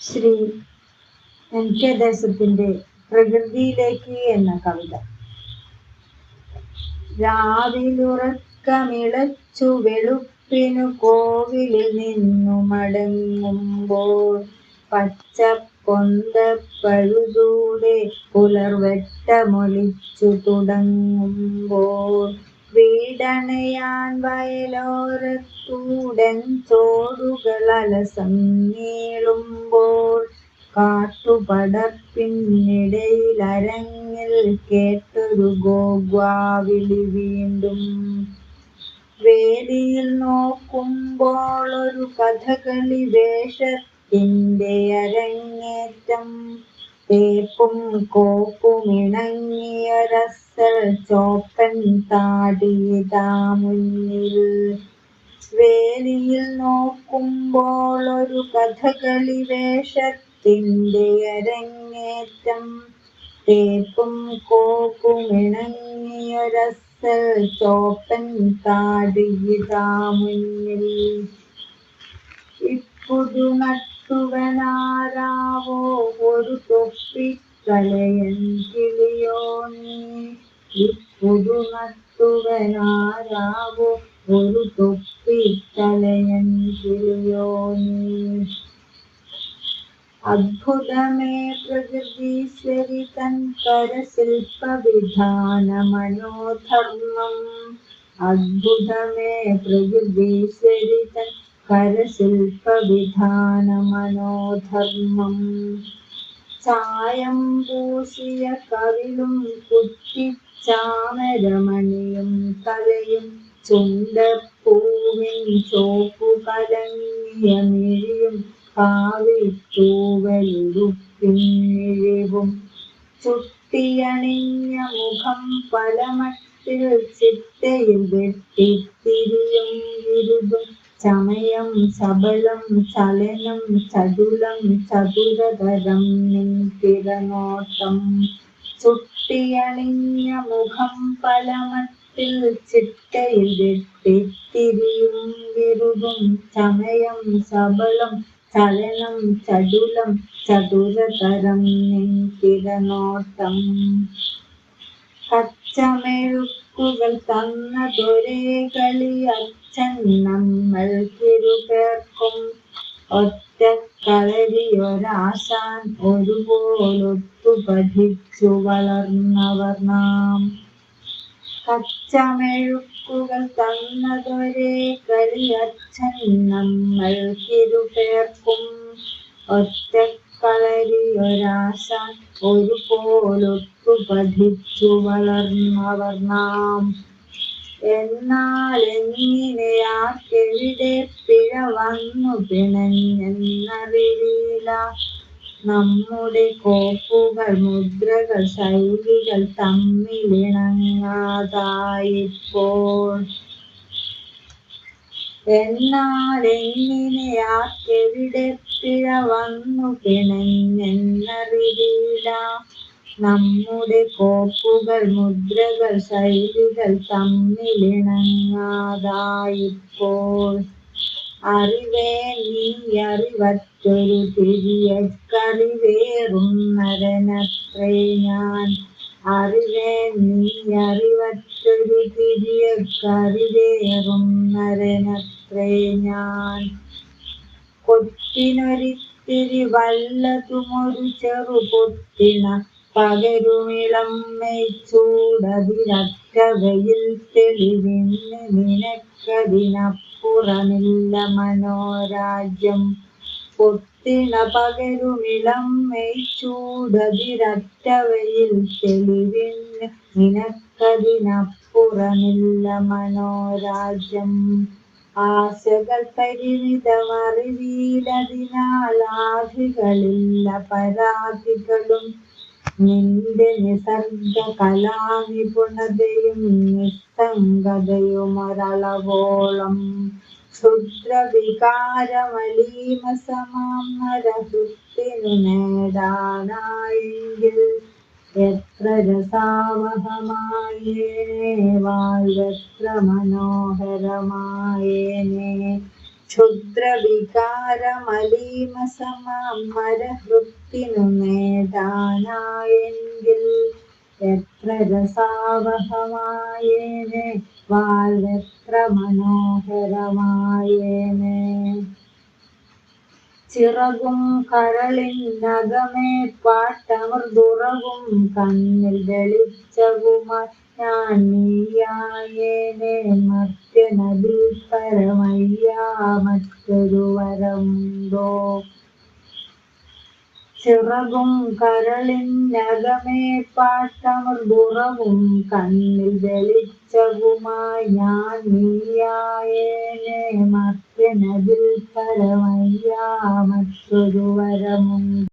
Shri N K ദേശത്തിന്റെ പ്രകൃതിയിലേക്ക് എന്ന കവിത. രാവിലുറക്കമിളച്ചു വെളുപ്പിനു കോവിലിൽ നിന്നു മടങ്ങുമ്പോൾ പച്ചപ്പൊന്തപ്പഴുതൂടെ പുലർവെട്ടമൊലിച്ചു തുടങ്ങുമ്പോൾ വീടണയാൻ വയലോരത്തൂടൻ തോടുകൾ അലസം നീളുമ്പോൾ കാട്ടുപടപ്പിന്നിടയിൽ അരങ്ങിൽ കേട്ടൊരു ഗോഗ്വാവിളി വീണ്ടും. വേദിയിൽ നോക്കുമ്പോൾ ഒരു കഥകളി വേഷത്തിന്റെ അരങ്ങേറ്റം തേപ്പും കോപ്പും ഇണങ്ങിയൊരസൽ ചോപ്പൻ താടിയതാ മുന്നിൽ. വേലിയിൽ നോക്കുമ്പോൾ ഒരു കഥകളി വേഷത്തിന്റെ അരങ്ങേറ്റം. തേപ്പും കോപ്പും ഇണങ്ങിയൊരസൽ ചോപ്പൻ താടിയതാ മുന്നിൽ. ഇപ്പുതു നട്ടുവനാരാവോ ഒരു തൊപ്പിക്കലയൻ കിളിയോ നീ ഇപ്പുതു നട്ടുവനാരാവോ ഒരു തൊപ്പിക്കലയൻ കിളിയോ നീ അദ്ഭുതമേ പ്രകൃതീശ്വരി തൻ കരശില്പ വിധാന മനോധർമ്മം അദ്ഭുതമേ പ്രകൃതീശ്വരി തൻ കരശില്പ വിധാന മനോധർമ്മം ചായം പൂശിയ കവിളും ചാമരമണിയും തലയും ചുണ്ടപ്പൂവിൻ ചോപ്പു കലങ്ങിയ മിഴിയും കാവിത്തൂവലുടുപ്പിന്നിഴിവും ചുട്ടിയണിഞ്ഞ മുഖം പലമട്ടിൽ ചിട്ടയിൽ വെട്ടിത്തിരിയും വിരുതും ചമയം സബലം ചലനം ചടുലം ചതുരതരം നിൻതിരനോട്ടം ചുട്ടിയണിഞ്ഞ മുഖം പലമത്തിൽ ചിട്ടയിൽ വെട്ടിത്തിരിയും വിരുതും. ചമയം സബലം ചലനം ചടുലം ചതുരതരം നിൻതിരനോട്ടം കച്ചമെഴുക്കുകൾ തന്നതൊരേ കളി അച്ഛൻ നമ്മൾക്കിരുപേർക്കും ഒറ്റ കളരിയൊരാശാൻ ഒരുപോലൊത്തു പഠിച്ചു വളർന്നവർ നാം. കച്ചമെഴുക്കുകൾ തന്നതൊരേ കളി അച്ഛൻ നമ്മൾക്കിരുപേർക്കും ഒറ്റ കളരിയൊരാശാൻ ഒരുപോലൊത്തു പഠിച്ചു വളർന്നവർ നാം. എന്നാൽ എങ്ങനെയാക്കെവിടെ പിഴ വന്നു പിണഞ്ഞെന്നറിയില്ല. നമ്മുടെ കോപ്പുകൾ മുദ്രകൾ ശൈലികൾ തമ്മിലിണങ്ങാതായിപ്പോൾ. എന്നാൽ എങ്ങിനെയാർക്കെവിടെ പിഴ വന്നു പിണഞ്ഞെന്നറിയില്ല നമ്മുടെ കോപ്പുകൾ മുദ്രകൾ ശൈലികൾ തമ്മിലിണങ്ങാതായിപ്പോൾ. അറിവേ നീ അറിവറ്റൊരു തിരിയക്കറിവേറുന്നരനത്രേ ഞാൻ. അറിവേ നീ അറിവറ്റൊരു തിരിയക്കറിവേറുന്നരനത്രേ ഞാൻ. കൊത്തിനൊരിത്തിരി വല്ലതുമൊരു ചെറു പൊത്തിണ പകരുമിളം മെയ്ച്ചൂടതിരക്കവയിൽ തെളിവിന് നിനക്കതിനപ്പുറമില്ല മനോരാജ്യം. പൊത്തിണ പകരുമിളം മെയ്ച്ചൂടതിരറ്റവയിൽ തെളിവിന് നിനക്കതിനപ്പുറമില്ല മനോരാജ്യം. ആശകൾ പരിമിതമറിവീലതിനാൽ ആധികളില്ല പരാതികളും നിന്റെ നിസർഗ കലാനിപുണതയും നിസ്സംഗതയും ഒരളവോളം ക്ഷുദ്രവികാരമലീമസമാം നരഹൃത്തിനു നേടാനായെങ്കിൽ എത്ര രസാവഹമായേനെ വാഴ്വെത്ര മനോഹരമായേനെ ക്ഷുദ്രവികാരമലീമസമരഹൃത്തിനു നേടാനായെങ്കിൽ എത്ര രസാവഹമായേനെ വാഴെത്ര മനോഹരമായേനെ. ചിറകും കരളിനകമേ പാട്ടമൃദുറവും കണ്ണിൽ വെളിച്ചവുമായി ഞാൻ നീയായേനെ മർത്യനതിൽ പരമയ്യാ മറ്റൊരു വരമുണ്ടോ ചിറകും കരളിനകമേ പാട്ടമൃദുറവും കണ്ണിൽ വെളിച്ചവുമായി ഞാൻ നീയായേനെ പരമയ്യാ മറ്റൊരു വരമുണ്ടോ